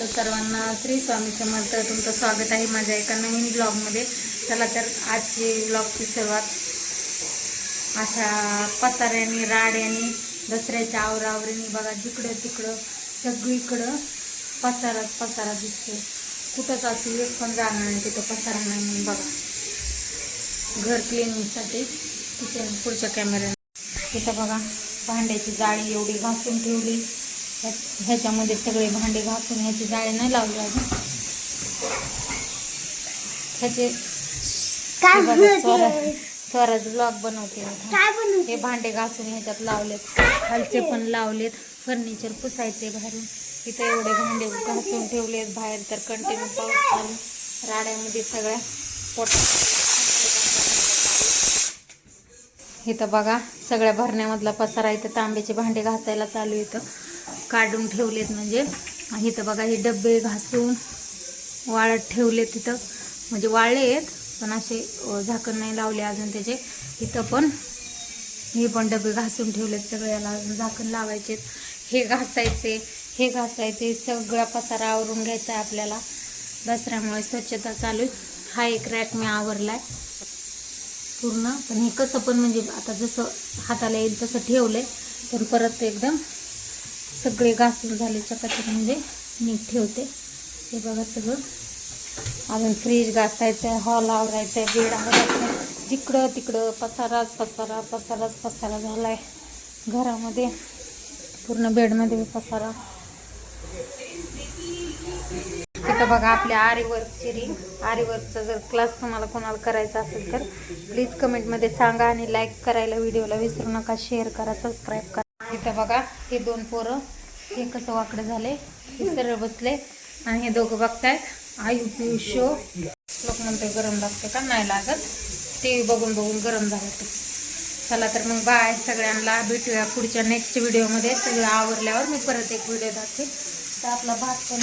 तर सर्वांना श्री स्वामी समर्थ तुमचं स्वागत आहे माझ्या एका नवीन ब्लॉगमध्ये. चला तर आजची ब्लॉगची सुरुवात. अशा पसाऱ्याने राड्याने दसऱ्याच्या आवरावरीने बघा जिकडं तिकडं सगळीकडं पसाराच पसारा दिसतो कुठंच असं एक पण जाणार नाही तिथं पसारा नाही म्हणून बघा. घर क्लिनिंगसाठी किचन पुढच्या कॅमेऱ्याने तिथं बघा भांड्याची जाळी एवढी घासून ठेवली. ह्याच्यामध्ये सगळे भांडे घासून ह्याची जाळी नाही लावली अजून. ह्याचे स्वराज ब्लॉग बनवते हे भांडे घासून ह्याच्यात लावलेत. खालचे पण लावलेत. फर्निचर पुसायचे बाहेरून. इथे एवढे भांडे घासून ठेवलेत बाहेर तर कंटिन्यू पाऊस चालू. राड्यामध्ये सगळ्या पोट इथं बघा सगळ्या भरण्यामधला पसारा इथं तांब्याचे भांडे घासायला चालू इथं. काढून ठेवलेत म्हणजे इथं बघा हे डबे घासून वाळत ठेवले तिथं. म्हणजे वाळले आहेत पण असे झाकण नाही लावले अजून त्याचे. इथं पण हे पण डबे घासून ठेवलेत सगळ्याला अजून झाकण लावायचे हे घासायचे हे घासायचे. सगळा पसारा आवरून घ्यायचा आहे आपल्याला. दसऱ्यामुळे स्वच्छता चालू हा एक रॅक मी आवरलाय. पूर्ण. पण हे कसं पण म्हणजे आता जसं हाताला येईल तसं ठेवलंय. पण परत एकदम सगळे घासून झाले चकाचक म्हणजे नीट ठेवते. हे बघा सगळं. अजून फ्रीज घासायचं आहे हॉल आवरायचं आहे बेड आवरायचं आहे जिकडं तिकडं पसाराच पसारा पसाराच पसारा झाला आहे घरामध्ये. पूर्ण बेडमध्ये पसारा. तिथं बघा आपल्या आरीवर्कची रिंग आरीवर्कचा जर क्लास तुम्हाला कोणाला करायचा असेल तर प्लीज कमेंटमध्ये सांगा आणि लाईक करायला व्हिडिओला विसरू नका. शेअर करा सबस्क्राईब करा. इथं बघा हे दोन पोरं हे कसं वाकडं झाले हे सरळ बसले आणि हे दोघं बघतायत. आई पी शो लोक म्हणते गरम लागतं का? नाही लागत. टी व्ही बघून बघून गरम झालं ते चला तर मग बाय सगळ्यांना. भेटूया पुढच्या नेक्स्ट व्हिडिओमध्ये सगळं आवरल्यावर मी परत एक व्हिडिओ दाखवेल तर आपला भात पण